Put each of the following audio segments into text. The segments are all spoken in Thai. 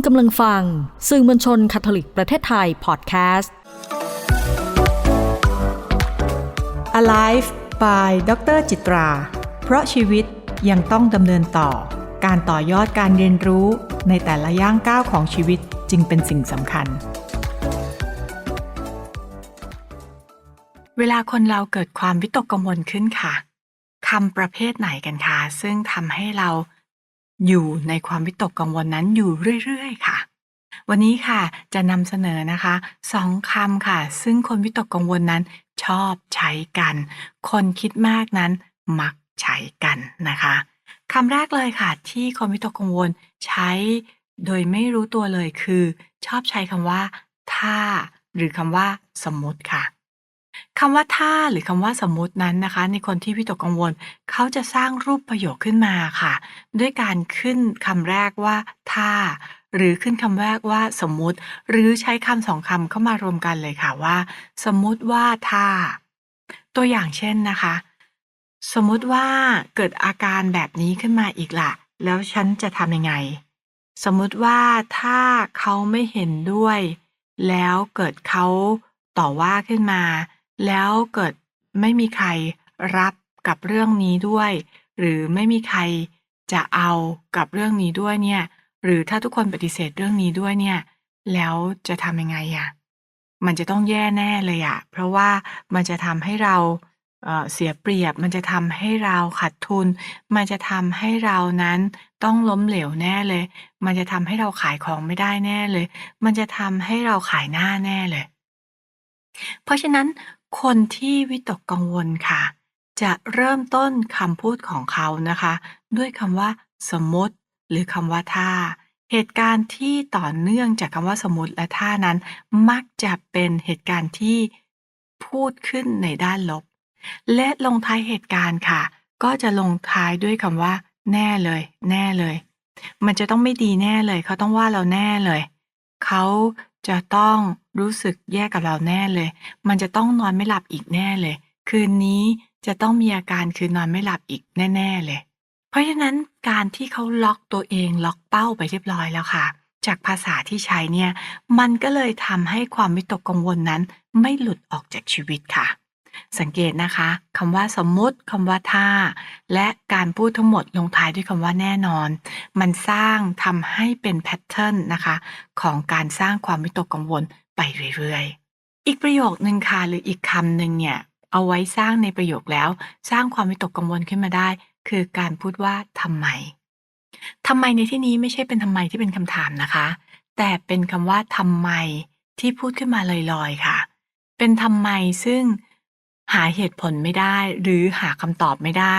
คุณกำลังฟัง สื่อมวลชนคาทอลิกประเทศไทยพอดแคสต์ Alive by ดรจิตรา เพราะชีวิตยังต้องดำเนินต่อ การต่อยอดการเรียนรู้ในแต่ละย่างก้าวของชีวิตจึงเป็นสิ่งสำคัญ เวลาคนเราเกิดความวิตกกังวลขึ้นค่ะคำประเภทไหนกันคะซึ่งทำให้เรา อยู่ในความวิตกกังวลนั้นอยู่เรื่อยๆ ค่ะ วันนี้ค่ะจะนำเสนอนะคะสองคำค่ะ ซึ่งคนวิตกกังวลนั้นชอบใช้กัน คนคิดมากนั้นมักใช้กันนะคะคำแรกเลยค่ะ ที่คนวิตกกังวลใช้ โดยไม่รู้ตัวเลยคือ ชอบใช้คำว่า ถ้า หรือคำว่า สมมติค่ะ คำว่าถ้าหรือคำว่าสมมตินั้นนะคะ ในคนที่วิตกกังวล เขาจะสร้างรูปประโยคขึ้นมาค่ะ ด้วยการขึ้นคำแรกว่าถ้า หรือขึ้นคำแรกว่าสมมติ หรือใช้คำสองคำเข้ามารวมกันเลยค่ะว่า สมมติว่าถ้า ตัวอย่างเช่นนะคะ สมมติว่าเกิดอาการแบบนี้ขึ้นมาอีกล่ะ แล้วฉันจะทำยังไง สมมติว่าถ้าเขาไม่เห็นด้วย แล้วเกิดเขาต่อว่าขึ้นมา แล้วเกิดไม่มีใครรับกับเรื่องนี้ด้วย หรือไม่มีใครจะเอากับเรื่องนี้ด้วยเนี่ย หรือถ้าทุกคนปฏิเสธเรื่องนี้ด้วยเนี่ย แล้วจะทำยังไงอะมันจะต้องแย่แน่เลยอะเพราะว่ามันจะทำให้เราเอ่อเสียเปรียบ มันจะทำให้เราขาดทุน มันจะทำให้เรานั้นต้องล้มเหลวแน่เลย มันจะทำให้เราขายของไม่ได้แน่เลย มันจะทำให้เราขายหน้าแน่เลย เพราะฉะนั้นคนที่วิตกกังวลค่ะ จะเริ่มต้นคำพูดของเขานะคะ ด้วยคำว่า สมมติ หรือคำว่าถ้า เหตุการณ์ที่ต่อเนื่องจากคำว่าสมมติและท่านั้น มักจะเป็นเหตุการณ์ที่พูดขึ้นในด้านลบ และลงท้ายเหตุการณ์ค่ะ ก็จะลงท้ายด้วยคำว่า แน่เลย แน่เลย มันจะต้องไม่ดีแน่เลย เขาต้องว่าเราแน่เลย เขา จะต้องรู้สึกแย่กับเราแน่เลย มันจะต้องนอนไม่หลับอีกแน่เลย คืนนี้จะต้องมีอาการคือนอนไม่หลับอีกแน่ ๆ เลย เพราะฉะนั้นการที่เขาล็อกตัวเองล็อกเป้าไปเรียบร้อยแล้วค่ะ จากภาษาที่ใช้เนี่ย มันก็เลยทำให้ความวิตกกังวลนั้นไม่หลุดออกจากชีวิตค่ะ สังเกตนะคะคำว่าสมมุติคำว่าถ้าและการพูดทั้งหมดลงท้ายด้วยคำว่าแน่นอน มันสร้างทำให้เป็นแพทเทิร์นนะคะของการสร้างความวิตกกังวลไปเรื่อยๆ อีกประโยคนึงค่ะหรืออีกคำหนึ่งเนี่ยเอาไว้สร้างในประโยคแล้ว สร้างความวิตกกังวลขึ้นมาได้ คือการพูดว่าทำไมทำไมในที่นี้ไม่ใช่เป็นทำไมที่เป็นคำถามนะคะ แต่เป็นคำว่าทำไมที่พูดขึ้นมาลอยๆค่ะ เป็นทำไมซึ่ง หาเหตุผลไม่ได้ หรือหาคำตอบไม่ได้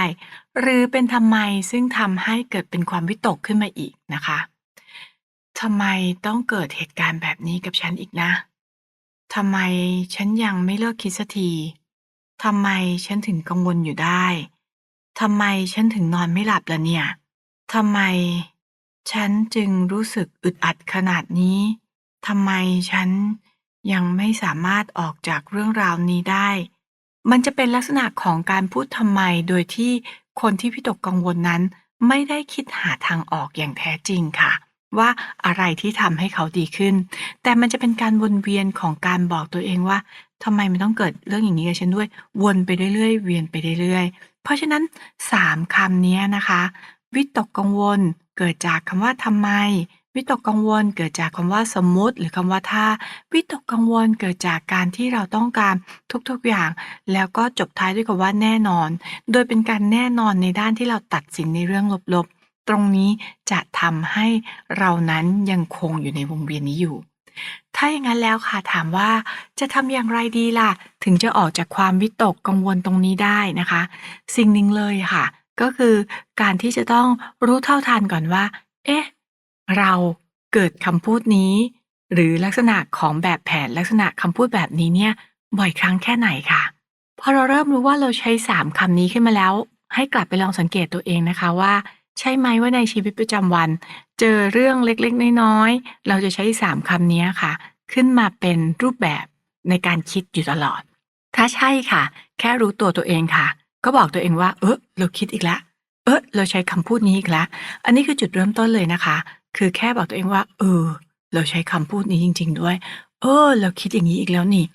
หรือเป็นทำไมซึ่งทำให้เกิดเป็นความวิตกขึ้นมาอีกนะคะทำไมต้องเกิดเหตุการณ์แบบนี้กับฉันอีกนะทำไมฉันยังไม่เลิกคิดสักทีทำไมฉันถึงกังวลอยู่ได้ทำไมฉันถึงนอนไม่หลับล่ะเนี่ยทำไมฉันจึงรู้สึกอึดอัดขนาดนี้ทำไมฉันยังไม่สามารถออกจากเรื่องราวนี้ได้ มันจะเป็นลักษณะของการพูดทำไม โดยที่คนที่พิตกกังวลนั้น ไม่ได้คิดหาทางออกอย่างแท้จริงค่ะ ว่าอะไรที่ทำให้เขาดีขึ้น แต่มันจะเป็นการวนเวียนของการบอกตัวเองว่าทำไมมันต้องเกิดเรื่องอย่างนี้กับฉันด้วย วนไปเรื่อยๆ เวียนไปเรื่อยๆ เพราะฉะนั้นสามคำนี้นะคะ วิตกกังวลเกิดจากคำว่าทำไมวิตกกังวลเกิดจากคำว่าสมมุติ หรือคำว่าถ้า วิตกกังวลเกิดจากการที่เราต้องการทุกๆอย่าง แล้วก็จบท้ายด้วยคำว่าแน่นอน โดยเป็นการแน่นอนในด้านที่เราตัดสินในเรื่องลบๆ ตรงนี้จะทำให้เรานั้นยังคงอยู่ในวงเวียนนี้อยู่ ถ้าอย่างนั้นแล้วค่ะถามว่าจะทำอย่างไรดีล่ะ ถึงจะออกจากความวิตกกังวลตรงนี้ได้นะคะ สิ่งหนึ่งเลยค่ะ ก็คือการที่จะต้องรู้เท่าทันก่อนว่า เอ๊ะ เราเกิดคำพูดนี้ หรือลักษณะของแบบแผนลักษณะคำพูดแบบนี้เนี่ย บ่อยครั้งแค่ไหนค่ะพอเราเริ่มรู้ว่าเราใช้สามคำนี้ขึ้นมาแล้ว ให้กลับไปลองสังเกตตัวเองนะคะว่า ใช่ไหมว่าในชีวิตประจำวัน เจอเรื่องเล็กๆ น้อยๆ เราจะใช้สามคำนี้ค่ะ ขึ้นมาเป็นรูปแบบในการคิดอยู่ตลอด ถ้าใช่ค่ะ แค่รู้ตัวตัวเองค่ะ ก็บอกตัวเองว่า เออเราคิดอีกแล้วเออเราใช้คำพูดนี้อีกแล้วอันนี้คือจุดเริ่มต้นเลยนะคะ คือแค่บอกตัวเองว่า เออ เราใช้คำพูดนี้จริง ๆ ด้วย เออ เราคิดอย่างนี้อีกแล้วนี่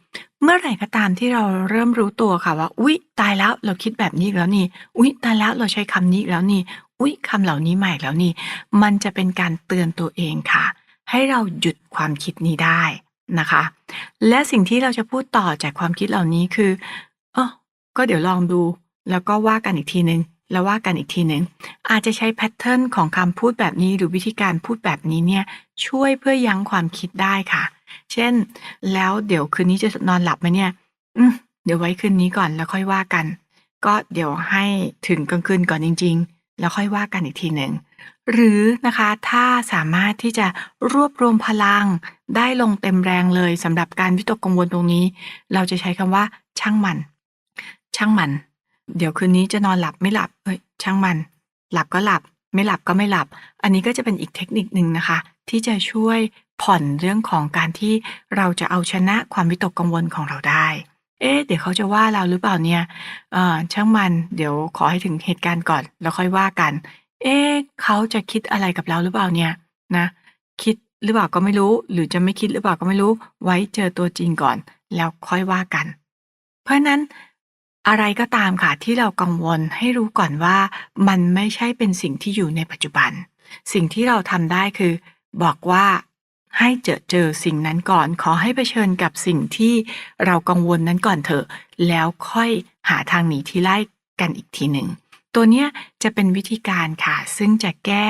เมื่อไหร่ก็ตามที่เราเริ่มรู้ตัวค่ะว่า อุ๊ย ตายแล้ว เราคิดแบบนี้อีกแล้วนี่ อุ๊ย ตายแล้ว เราใช้คำนี้อีกแล้วนี่ อุ๊ยคำเหล่านี้มาอีกแล้วนี่ มันจะเป็นการเตือนตัวเองค่ะ ให้เราหยุดความคิดนี้ได้นะคะ และสิ่งที่เราจะพูดต่อจากความคิดเหล่านี้คือ เออก็เดี๋ยวลองดู แล้วก็ว่ากันอีกทีนึง แล้วว่ากันอีกทีหนึ่งอาจจะใช้แพทเทิร์นของคำพูดแบบนี้หรือวิธีการพูดแบบนี้เนี่ยช่วยเพื่อยั้งความคิดได้ค่ะ เช่น แล้วเดี๋ยวคืนนี้จะนอนหลับไหมเนี่ย อืมเดี๋ยวไว้คืนนี้ก่อนแล้วค่อยว่ากัน ก็เดี๋ยวให้ถึงกลางคืนก่อนจริง ๆ แล้วค่อยว่ากันอีกทีหนึ่งหรือนะคะถ้าสามารถที่จะรวบรวมพลังได้ลงเต็มแรงเลยสำหรับการวิตกกังวลตรงนี้ เราจะใช้คำว่า ช่างมัน ช่างมัน เดี๋ยวคืนนี้จะนอนหลับไม่หลับเอ้ยช่างมัน หลับก็หลับ ไม่หลับก็ไม่หลับ อันนี้ก็จะเป็นอีกเทคนิคหนึ่งนะคะ ที่จะช่วยผ่อนเรื่องของการที่เราจะเอาชนะความวิตกกังวลของเราได้ เอ๊ะเดี๋ยวเขาจะว่าเราหรือเปล่าเนี่ยเอ่อช่างมัน เดี๋ยวขอให้ถึงเหตุการณ์ก่อน แล้วค่อยว่ากัน เอ๊ะเขาจะคิดอะไรกับเราหรือเปล่าเนี่ยนะ คิดหรือเปล่าก็ไม่รู้ หรือจะไม่คิดหรือเปล่าก็ไม่รู้ ไว้เจอตัวจริงก่อน แล้วค่อยว่ากัน เพราะนั้น อะไรก็ตามค่ะที่เรากังวลให้รู้ก่อนว่ามันไม่ใช่เป็นสิ่งที่อยู่ในปัจจุบัน สิ่งที่เราทำได้คือ บอกว่าให้เจอเจอสิ่งนั้นก่อน ขอให้เผชิญกับสิ่งที่เรากังวลนั้นก่อนเถอะ แล้วค่อยหาทางหนีที่ไล่กันอีกทีหนึ่งตัวเนี้ยจะเป็นวิธีการค่ะ ซึ่งจะแก้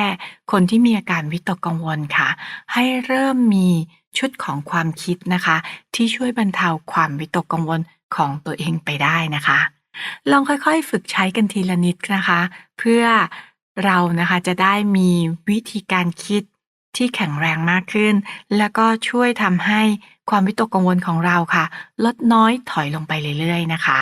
คนที่มีอาการวิตกกังวลค่ะ ให้เริ่มมีชุดของความคิดนะคะ ที่ช่วยบรรเทาความวิตกกังวล ของตัวเองไปได้นะคะ ลองค่อยๆฝึกใช้กันทีละนิดนะคะ เพื่อเรานะคะจะได้มีวิธีการคิดที่แข็งแรงมากขึ้น แล้วก็ช่วยทำให้ความวิตกกังวลของเราค่ะ ลดน้อยถอยลงไปเรื่อยๆนะคะ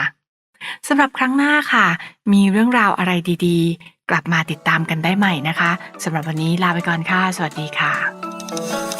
สำหรับครั้งหน้าค่ะ มีเรื่องราวอะไรดีๆ กลับมาติดตามกันได้ใหม่นะคะสำหรับวันนี้ลาไปก่อนค่ะ สวัสดีค่ะ